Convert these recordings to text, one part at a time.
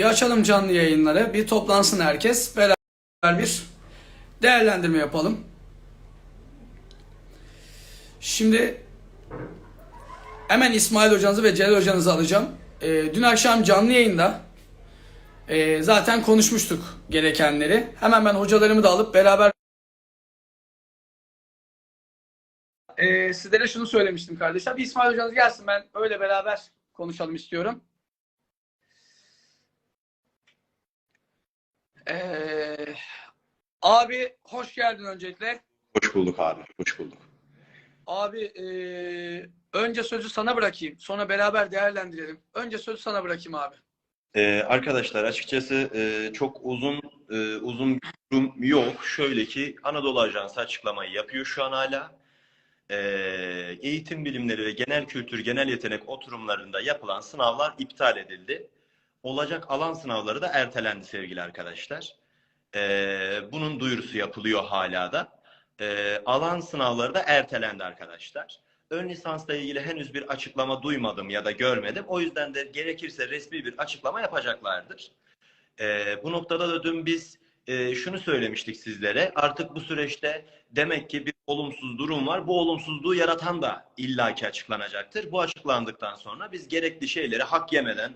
Bir açalım canlı yayınları. Bir toplansın herkes. Beraber bir değerlendirme yapalım. Şimdi hemen İsmail hocanızı ve Celal hocanızı alacağım. Ee, dün akşam canlı yayında e, zaten konuşmuştuk gerekenleri. Hemen ben hocalarımı da alıp beraber Ee, sizlere şunu söylemiştim kardeşler. Bir İsmail hocanız gelsin ben öyle beraber konuşalım istiyorum. Ee, abi hoş geldin öncelikle. Hoş bulduk abi, hoş bulduk. Abi ee, önce sözü sana bırakayım. Sonra beraber değerlendirelim. Önce sözü sana bırakayım abi. Ee, arkadaşlar açıkçası e, çok uzun e, uzun durum yok. Şöyle ki Anadolu Ajansı açıklamayı yapıyor şu an hala. Ee, eğitim bilimleri ve genel kültür, genel yetenek oturumlarında yapılan sınavlar iptal edildi. Olacak alan sınavları da ertelendi sevgili arkadaşlar. Ee, bunun duyurusu yapılıyor hala da. Ee, alan sınavları da ertelendi arkadaşlar. Ön lisansla ilgili henüz bir açıklama duymadım ya da görmedim. O yüzden de gerekirse resmi bir açıklama yapacaklardır. Ee, bu noktada da dün biz e, şunu söylemiştik sizlere. Artık bu süreçte demek ki bir olumsuz durum var. Bu olumsuzluğu yaratan da illaki açıklanacaktır. Bu açıklandıktan sonra biz gerekli şeyleri hak yemeden,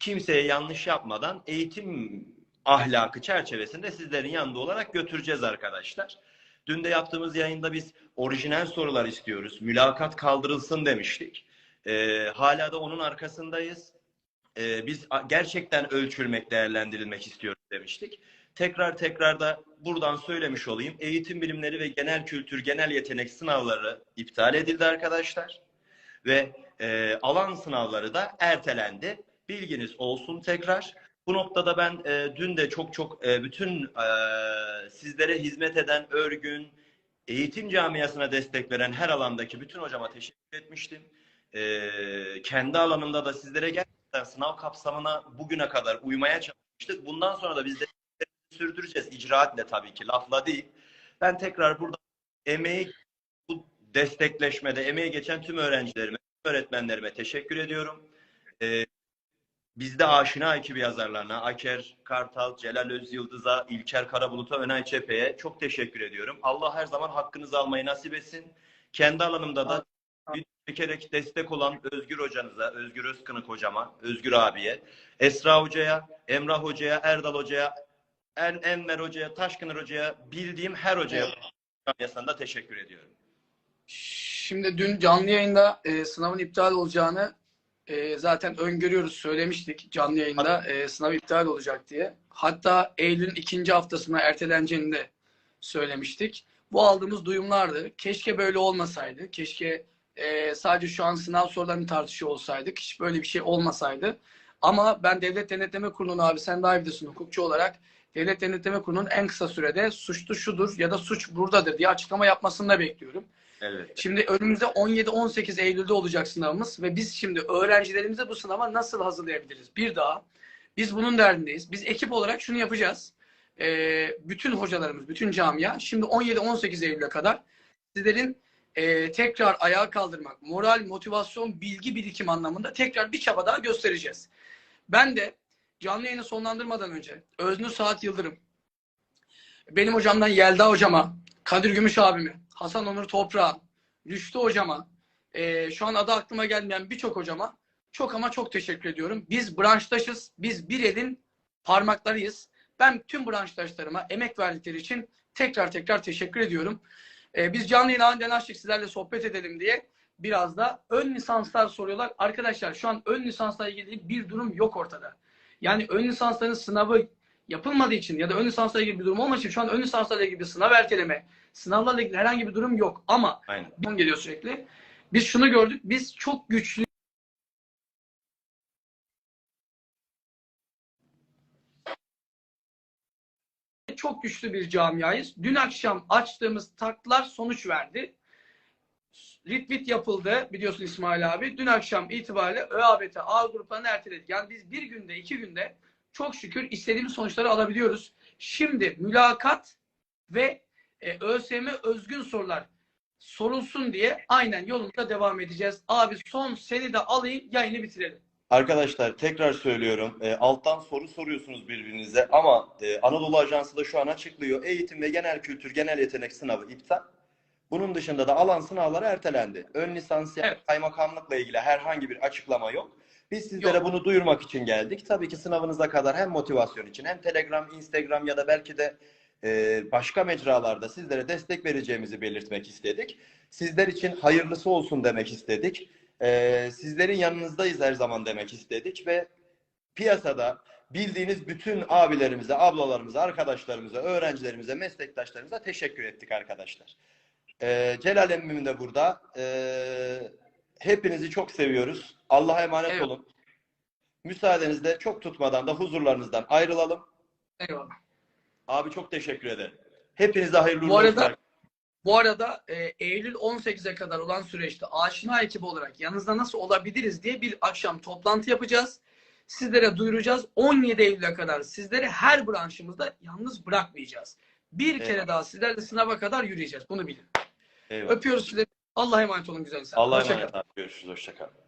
kimseye yanlış yapmadan eğitim ahlakı çerçevesinde sizlerin yanında olarak götüreceğiz arkadaşlar. Dün de yaptığımız yayında biz orijinal sorular istiyoruz. Mülakat kaldırılsın demiştik. Ee, hala da onun arkasındayız. Ee, biz gerçekten ölçülmek, değerlendirilmek istiyoruz demiştik. Tekrar tekrar da buradan söylemiş olayım. Eğitim bilimleri ve genel kültür, genel yetenek sınavları iptal edildi arkadaşlar. Ve e, alan sınavları da ertelendi. Bilginiz olsun tekrar. Bu noktada ben e, dün de çok çok e, bütün e, sizlere hizmet eden örgün, eğitim camiasına destek veren her alandaki bütün hocama teşekkür etmiştim. E, kendi alanımda da sizlere gerçekten sınav kapsamına bugüne kadar uymaya çalıştık. Bundan sonra da biz de sürdüreceğiz icraatle tabii ki lafla değil. Ben tekrar burada emeği bu destekleşmede emeği geçen tüm öğrencilerime, öğretmenlerime teşekkür ediyorum. Ee, bizde aşina ekibi yazarlarına Aker Kartal, Celal Özyıldız'a, İlker Karabulut'a, Önay Çepe'ye çok teşekkür ediyorum. Allah her zaman hakkınızı almayı nasip etsin. Kendi alanımda da bir çekerek destek olan Özgür hocanıza, Özgür Özkınık hocama, Özgür abiye, Esra hocaya, Emrah hocaya, Erdal hocaya, en Enver hocaya, Taşkınır hocaya, bildiğim her hocaya camiasında teşekkür ediyorum. Şimdi dün canlı yayında e, sınavın iptal olacağını e, zaten öngörüyoruz, söylemiştik canlı yayında e, sınav iptal olacak diye. Hatta Eylül'ün ikinci haftasına erteleneceğini de söylemiştik. Bu aldığımız duyumlardı. Keşke böyle olmasaydı. Keşke e, sadece şu an sınav sorularını tartışıyor olsaydık. Hiç böyle bir şey olmasaydı. Ama ben Devlet Denetleme Kurulu'nun abi sen daha iyi bilirsin hukukçu olarak Devlet Denetleme Kurulu'nun en kısa sürede suçlu şudur ya da suç buradadır diye açıklama yapmasını da bekliyorum. Elbette. Şimdi önümüzde 17-18 Eylül'de olacak sınavımız ve biz şimdi öğrencilerimizi bu sınava nasıl hazırlayabiliriz? Bir daha biz bunun derdindeyiz. Biz ekip olarak şunu yapacağız. Ee, bütün hocalarımız, bütün camia şimdi 17-18 Eylül'e kadar sizlerin e, tekrar ayağa kaldırmak, moral, motivasyon, bilgi birikim anlamında tekrar bir çaba daha göstereceğiz. Ben de canlı yayını sonlandırmadan önce Öznur Saat Yıldırım, benim hocamdan Yelda hocama, Kadir Gümüş abimi, Hasan Onur Toprağ'a, Rüştü hocama, e, şu an adı aklıma gelmeyen birçok hocama çok ama çok teşekkür ediyorum. Biz branştaşız, biz bir elin parmaklarıyız. Ben tüm branştaşlarıma emek verdikleri için tekrar tekrar teşekkür ediyorum. E, biz canlı yayın aniden açtık sizlerle sohbet edelim diye biraz da ön lisanslar soruyorlar. Arkadaşlar şu an ön lisansla ilgili bir durum yok ortada. Yani ön lisansların sınavı yapılmadığı için ya da ön lisansla ilgili bir durum olmadığı için şu an ön lisanslarla ilgili bir sınav erteleme, sınavlarla ilgili herhangi bir durum yok. Ama Aynen. bir geliyor sürekli. Biz şunu gördük. Biz çok güçlü çok güçlü bir camiayız. Dün akşam açtığımız taklar sonuç verdi. Ritbit yapıldı biliyorsun İsmail abi. Dün akşam itibariyle ÖABT A gruplarını erteledik. Yani biz bir günde iki günde çok şükür istediğimiz sonuçları alabiliyoruz. Şimdi mülakat ve e, ÖSYM özgün sorular sorulsun diye aynen yolumuza devam edeceğiz. Abi son seni de alayım yayını bitirelim. Arkadaşlar tekrar söylüyorum. E, alttan soru soruyorsunuz birbirinize ama e, Anadolu Ajansı da şu an açıklıyor. Eğitim ve genel kültür, genel yetenek sınavı iptal. Bunun dışında da alan sınavları ertelendi. Ön lisans Evet. kaymakamlıkla ilgili herhangi bir açıklama yok. Biz sizlere Yok. bunu duyurmak için geldik. Tabii ki sınavınıza kadar hem motivasyon için hem Telegram, Instagram ya da belki de e, başka mecralarda sizlere destek vereceğimizi belirtmek istedik. Sizler için hayırlısı olsun demek istedik. E, sizlerin yanınızdayız her zaman demek istedik ve piyasada bildiğiniz bütün abilerimize, ablalarımıza, arkadaşlarımıza, öğrencilerimize, meslektaşlarımıza teşekkür ettik arkadaşlar. E, Celal emmim de burada. E, hepinizi çok seviyoruz. Allah'a emanet Evet. olun. Müsaadenizle çok tutmadan da huzurlarınızdan ayrılalım. Eyvallah. Abi çok teşekkür ederim. Hepinize hayırlı Bu uğurlu olsun. arada bu arada e, Eylül 18'e kadar olan süreçte aşina ekibi olarak yanınızda nasıl olabiliriz diye bir akşam toplantı yapacağız. Sizlere duyuracağız. 17 Eylül'e kadar sizleri her branşımızda yalnız bırakmayacağız. Bir kere Eyvallah. daha sizlerle sınava kadar yürüyeceğiz. Bunu bilin. Eyvallah. Öpüyoruz sizleri. Allah'a emanet olun güzel insan. Allah'a emanet abi. Görüşürüz. Hoşça kalın.